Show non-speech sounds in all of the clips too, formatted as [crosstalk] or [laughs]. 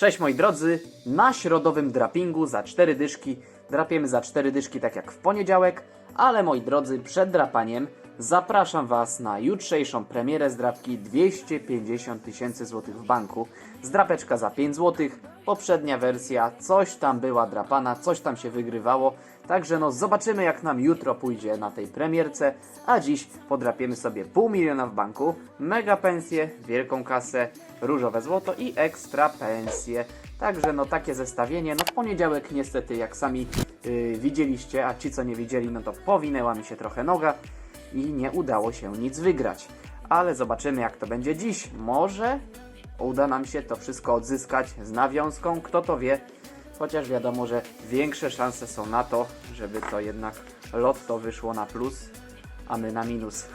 Cześć moi drodzy, na środowym drapingu za cztery dyszki. Drapiemy za cztery dyszki tak jak w poniedziałek, ale moi drodzy, przed drapaniem zapraszam Was na jutrzejszą premierę zdrapki 250 tysięcy złotych w banku. Zdrapeczka za 5 złotych, poprzednia wersja, coś tam była drapana, coś tam się wygrywało, także no zobaczymy jak nam jutro pójdzie na tej premierce, a dziś podrapiemy sobie pół miliona w banku, mega pensję, wielką kasę, różowe złoto i ekstra pensje. Także no takie zestawienie, no w poniedziałek niestety jak sami yy, widzieliście, a ci co nie widzieli, no to powinęła mi się trochę noga i nie udało się nic wygrać. Ale zobaczymy jak to będzie dziś. Może uda nam się to wszystko odzyskać z nawiązką, kto to wie. Chociaż wiadomo, że większe szanse są na to, żeby to jednak lotto wyszło na plus, a my na minus.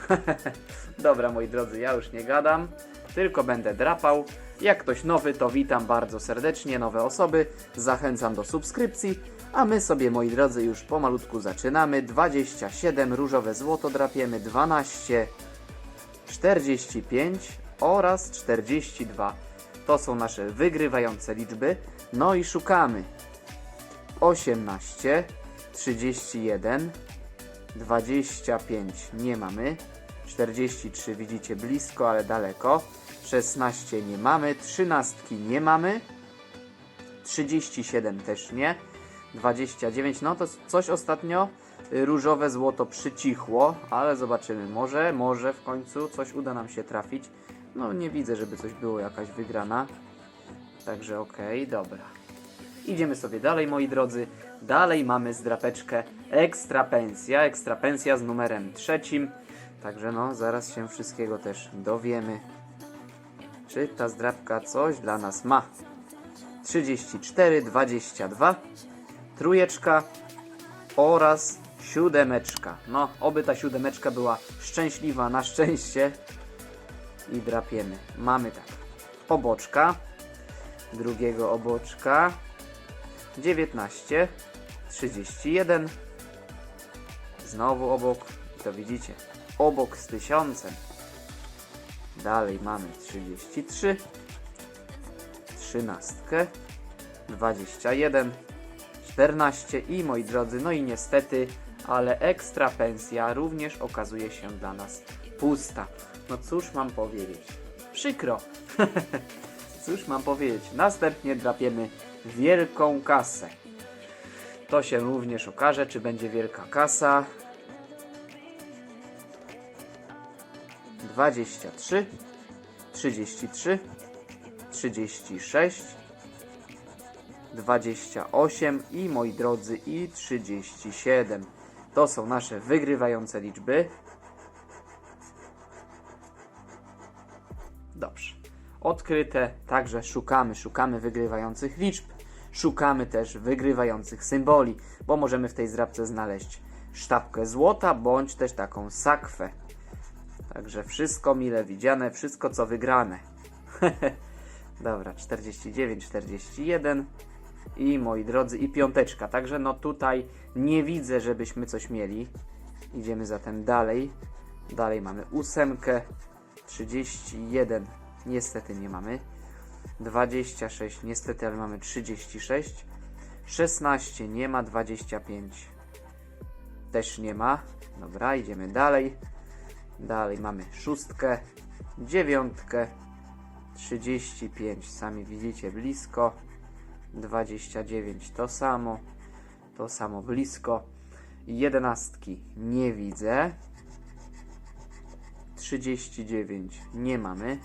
[laughs] Dobra moi drodzy, ja już nie gadam, tylko będę drapał. Jak ktoś nowy, to witam bardzo serdecznie nowe osoby, zachęcam do subskrypcji, a my sobie moi drodzy już pomalutku zaczynamy. 27 różowe złoto drapiemy, 12 45 oraz 42. To są nasze wygrywające liczby. No i szukamy. 18, 31, 25 nie mamy. 43 widzicie blisko, ale daleko. 16 nie mamy. 13 nie mamy. 37 też nie. 29, no to coś ostatnio y, różowe złoto przycichło, ale zobaczymy. Może, może w końcu coś uda nam się trafić. No nie widzę, żeby coś było jakaś wygrana. Także okej, dobra. Idziemy sobie dalej, moi drodzy. Dalej mamy zdrapeczkę ekstra pensja. Ekstra pensja z numerem trzecim. Także no, zaraz się wszystkiego też dowiemy. Czy ta zdrapka coś dla nas ma? 34, 22, trójeczka oraz siódemeczka. No, oby ta siódemeczka była szczęśliwa na szczęście. I drapiemy. Mamy tak. Oboczka. Drugiego oboczka. 19, 31. Znowu obok. To widzicie. Obok z tysiącem. Dalej mamy 33. 13, 21, 14 i moi drodzy, no i niestety, ale ekstra pensja również okazuje się dla nas pusta. No cóż mam powiedzieć? Przykro. [laughs] cóż mam powiedzieć? Następnie drapiemy wielką kasę. To się również okaże, czy będzie wielka kasa. 23, 33, 36, 28 i moi drodzy i 37. To są nasze wygrywające liczby. Dobrze. Odkryte, także szukamy, szukamy wygrywających liczb. Szukamy też wygrywających symboli, bo możemy w tej zdrabce znaleźć sztabkę złota bądź też taką sakwę. Także wszystko mile widziane, wszystko co wygrane. [laughs] Dobra, 49, 41 i moi drodzy, i piąteczka. Także no tutaj nie widzę, żebyśmy coś mieli. Idziemy zatem dalej. Dalej mamy ósemkę, 31, niestety nie mamy. 26, niestety, ale mamy 36. 16 nie ma, 25 też nie ma. Dobra, idziemy dalej. Dalej mamy szóstkę, dziewiątkę, 35, sami widzicie blisko. 29 to samo, to samo blisko. Jedenastki nie widzę. 39 nie mamy.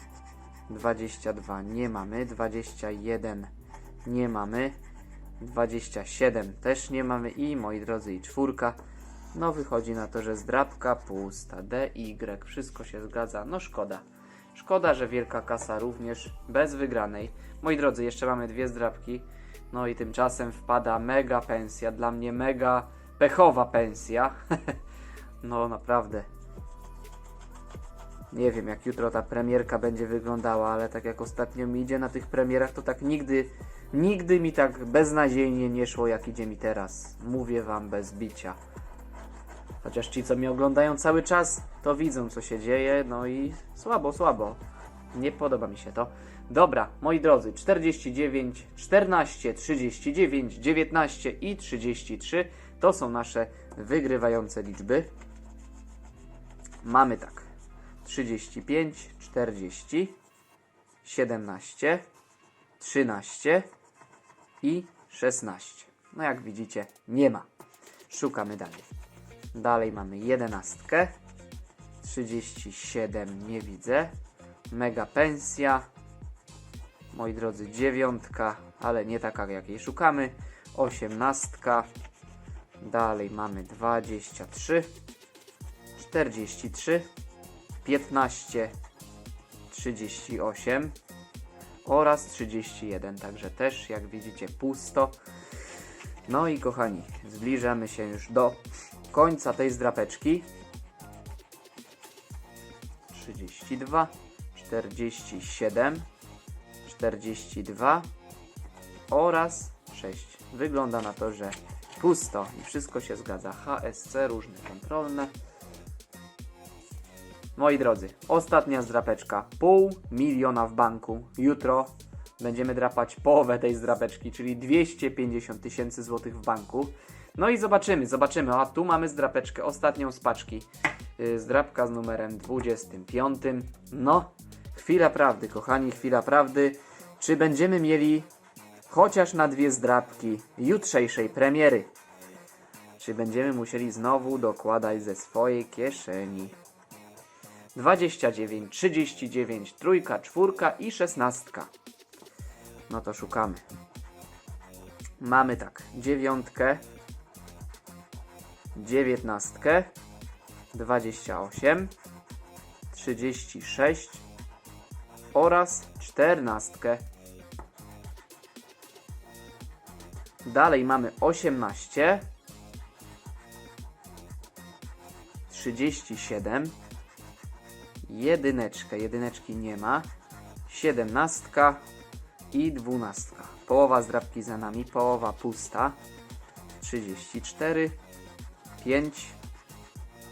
22 nie mamy. 21 nie mamy. 27 też nie mamy. I moi drodzy, i czwórka. No wychodzi na to, że zdrabka pusta. D, Y, wszystko się zgadza. No szkoda. Szkoda, że wielka kasa również bez wygranej. Moi drodzy, jeszcze mamy dwie zdrabki. No i tymczasem wpada mega pensja. Dla mnie mega pechowa pensja. [laughs] no naprawdę. Nie wiem, jak jutro ta premierka będzie wyglądała, ale tak jak ostatnio mi idzie na tych premierach, to tak nigdy, nigdy mi tak beznadziejnie nie szło, jak idzie mi teraz. Mówię wam bez bicia. Chociaż ci, co mnie oglądają cały czas, to widzą, co się dzieje, no i słabo, słabo. Nie podoba mi się to. Dobra, moi drodzy, 49, 14, 39, 19 i 33 to są nasze wygrywające liczby. Mamy tak: 35, 40, 17, 13 i 16. No jak widzicie, nie ma. Szukamy dalej. Dalej mamy 11, 37 nie widzę. Mega pensja. Moi drodzy, dziewiątka, ale nie taka jakiej szukamy. Osiemnastka. Dalej mamy 23, 43, 15, 38 oraz 31. Także też, jak widzicie, pusto. No i kochani, zbliżamy się już do końca tej zdrapeczki. 32, 47, 42 oraz 6. Wygląda na to, że pusto i wszystko się zgadza. HSC, różne kontrolne. Moi drodzy, ostatnia zdrapeczka. Pół miliona w banku. Jutro będziemy drapać połowę tej zdrapeczki, czyli 250 tysięcy złotych w banku. No i zobaczymy, zobaczymy. A tu mamy zdrapeczkę, ostatnią z paczki. Yy, Zdrapka z numerem 25. No, chwila prawdy, kochani, chwila prawdy. Czy będziemy mieli chociaż na dwie zdrapki jutrzejszej premiery? Czy będziemy musieli znowu dokładać ze swojej kieszeni? 29, 39, trójka, czwórka i szesnastka. No to szukamy. Mamy tak, dziewiątkę, dziewiętnastkę, 28, 36 oraz czternastkę. Dalej mamy 18, 37, jedyneczkę, jedyneczki nie ma, siedemnastka i dwunastka. Połowa zdrabki za nami, połowa pusta, 34, 5,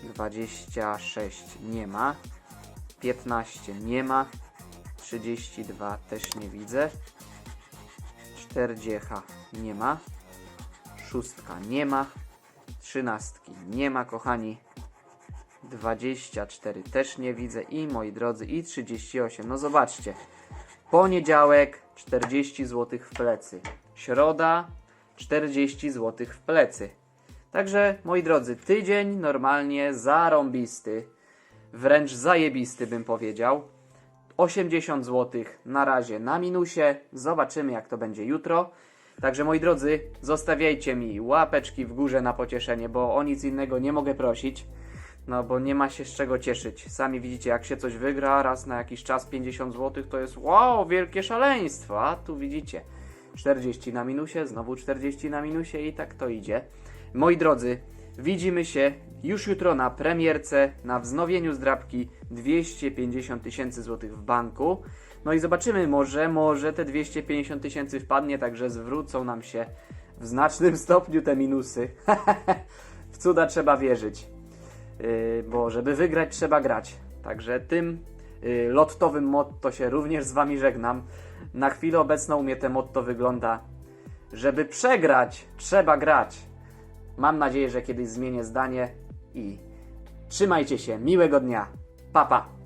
26 nie ma, 15 nie ma, 32 też nie widzę, 40 nie ma, szóstka nie ma, trzynastki nie ma, kochani. 24 też nie widzę i moi drodzy i 38. No zobaczcie. Poniedziałek 40 zł w plecy. Środa 40 zł w plecy. Także moi drodzy, tydzień normalnie zarąbisty. Wręcz zajebisty bym powiedział. 80 zł na razie na minusie. Zobaczymy jak to będzie jutro. Także moi drodzy, zostawiajcie mi łapeczki w górze na pocieszenie, bo o nic innego nie mogę prosić. No bo nie ma się z czego cieszyć. Sami widzicie, jak się coś wygra raz na jakiś czas 50 zł, to jest wow, wielkie szaleństwo. A tu widzicie, 40 na minusie, znowu 40 na minusie i tak to idzie. Moi drodzy, widzimy się już jutro na premierce, na wznowieniu zdrabki 250 tysięcy złotych w banku. No i zobaczymy, może, może te 250 tysięcy wpadnie, także zwrócą nam się w znacznym [laughs] stopniu te minusy. [laughs] w cuda trzeba wierzyć. Yy, bo żeby wygrać trzeba grać. Także tym yy, lottowym motto się również z Wami żegnam. Na chwilę obecną u mnie te motto wygląda, żeby przegrać trzeba grać. Mam nadzieję, że kiedyś zmienię zdanie i trzymajcie się. Miłego dnia. Pa, pa.